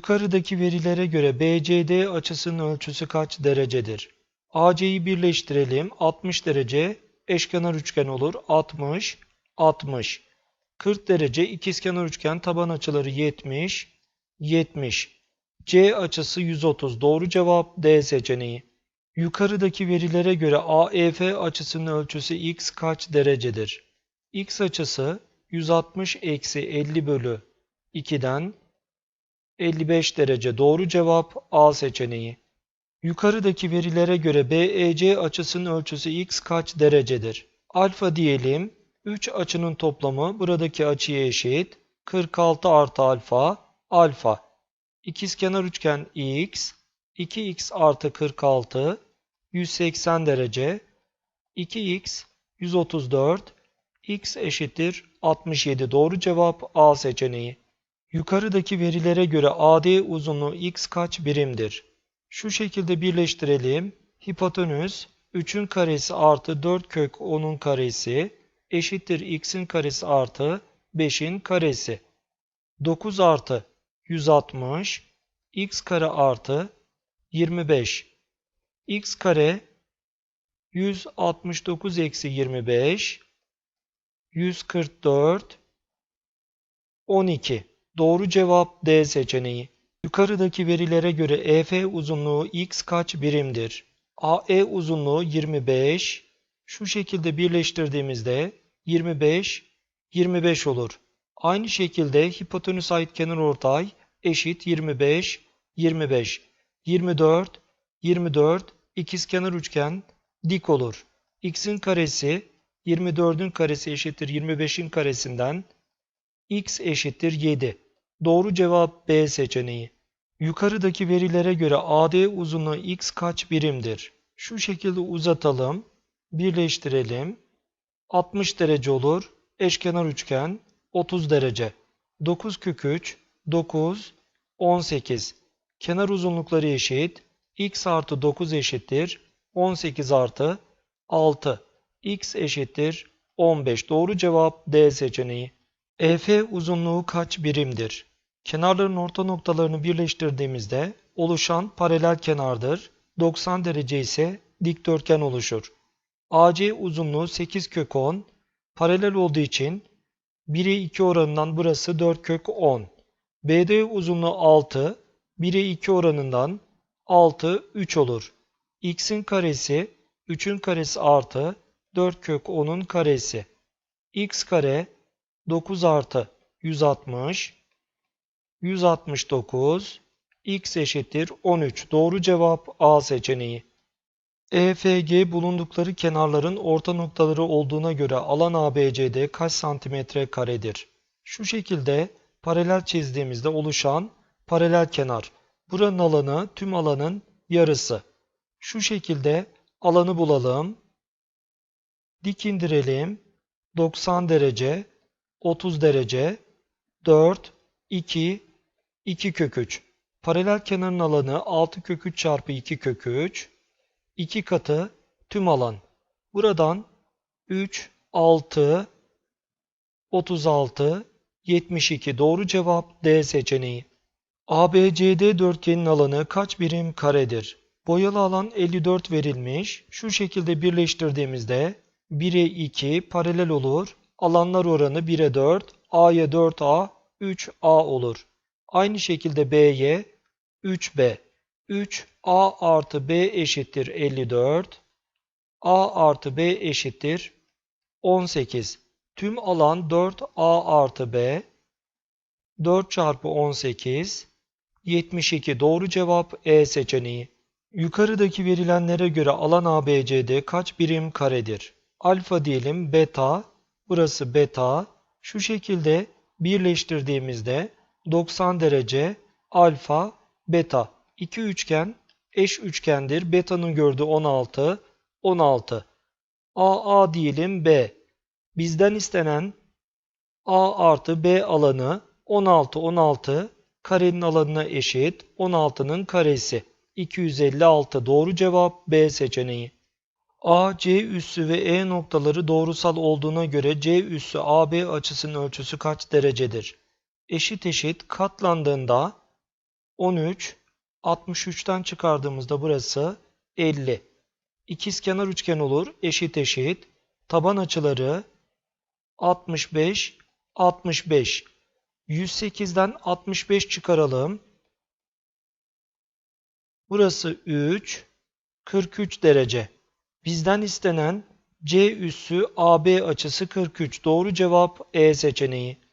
Yukarıdaki verilere göre BCD açısının ölçüsü kaç derecedir? AC'yi birleştirelim. 60 derece eşkenar üçgen olur. 60, 60. 40 derece ikizkenar üçgen taban açıları 70, 70. C açısı 130. Doğru cevap D seçeneği. Yukarıdaki verilere göre AEF açısının ölçüsü x kaç derecedir? X açısı 160 eksi 50 bölü 2'den 55 derece. Doğru cevap A seçeneği. Yukarıdaki verilere göre BEC açısının ölçüsü x kaç derecedir? Alfa diyelim. 3 açının toplamı buradaki açıya eşit. 46 artı alfa, alfa. İkizkenar üçgen x, 2x artı 46, 180 derece. 2x, 134, x eşittir 67. Doğru cevap A seçeneği. Yukarıdaki verilere göre AD uzunluğu x kaç birimdir? Şu şekilde birleştirelim. Hipotenüs 3'ün karesi artı 4 kök 10'un karesi eşittir x'in karesi artı 5'in karesi. 9 artı 160 x kare artı 25 x kare 169 eksi 25 144 12 Doğru cevap D seçeneği. Yukarıdaki verilere göre EF uzunluğu x kaç birimdir? AE uzunluğu 25. Şu şekilde birleştirdiğimizde 25, 25 olur. Aynı şekilde hipotenüs ait kenarortay eşit 25, 25. 24, 24 ikizkenar üçgen dik olur. x'in karesi 24'ün karesi eşittir 25'in karesinden x eşittir 7. Doğru cevap B seçeneği. Yukarıdaki verilere göre AD uzunluğu x kaç birimdir? Şu şekilde uzatalım, birleştirelim. 60 derece olur. Eşkenar üçgen 30 derece. 9 kök 3, 9, 18. Kenar uzunlukları eşit. x artı 9 eşittir. 18 artı 6. x eşittir 15. Doğru cevap D seçeneği. EF uzunluğu kaç birimdir? Kenarların orta noktalarını birleştirdiğimizde oluşan paralel kenardır. 90 derece ise dikdörtgen oluşur. AC uzunluğu 8 kök 10. Paralel olduğu için 1'e 2 oranından burası 4 kök 10. BD uzunluğu 6. 1'e 2 oranından 6 3 olur. X'in karesi 3'ün karesi artı 4 kök 10'un karesi. X kare 9 artı 160 169 x eşittir 13. Doğru cevap A seçeneği. EFG bulundukları kenarların orta noktaları olduğuna göre alan ABCD kaç santimetre karedir? Şu şekilde paralel çizdiğimizde oluşan paralel kenar. Buranın alanı tüm alanın yarısı. Şu şekilde alanı bulalım. Dik indirelim. 90 derece, 30 derece, 4, 2, 2 kök 3. Paralel kenarın alanı 6 kök 3 çarpı 2 kök 3. 2 katı tüm alan. Buradan 3, 6, 36, 72 doğru cevap D seçeneği. ABCD dörtgenin alanı kaç birim karedir? Boyalı alan 54 verilmiş. Şu şekilde birleştirdiğimizde 1'e 2 paralel olur. Alanlar oranı 1'e 4, A'ya 4A, 3A olur. Aynı şekilde B'ye 3B. 3A artı B eşittir 54. A artı B eşittir 18. Tüm alan 4A artı B. 4 çarpı 18. 72. Doğru cevap E seçeneği. Yukarıdaki verilenlere göre alan ABCD kaç birim karedir? Alfa diyelim beta. Burası beta. Şu şekilde birleştirdiğimizde 90 derece alfa beta. İki üçgen eş üçgendir. Beta'nın gördüğü 16, 16. AA diyelim B. Bizden istenen A artı B alanı 16, 16 karenin alanına eşit. 16'nın karesi. 256 doğru cevap B seçeneği. A, C üssü ve E noktaları doğrusal olduğuna göre C üssü AB açısının ölçüsü kaç derecedir? Eşit eşit katlandığında 13. 63'ten çıkardığımızda burası 50. İkizkenar üçgen olur. Eşit eşit. Taban açıları 65, 65. 108'den 65 çıkaralım. Burası 3, 43 derece. Bizden istenen C üssü AB açısı 43. Doğru cevap E seçeneği.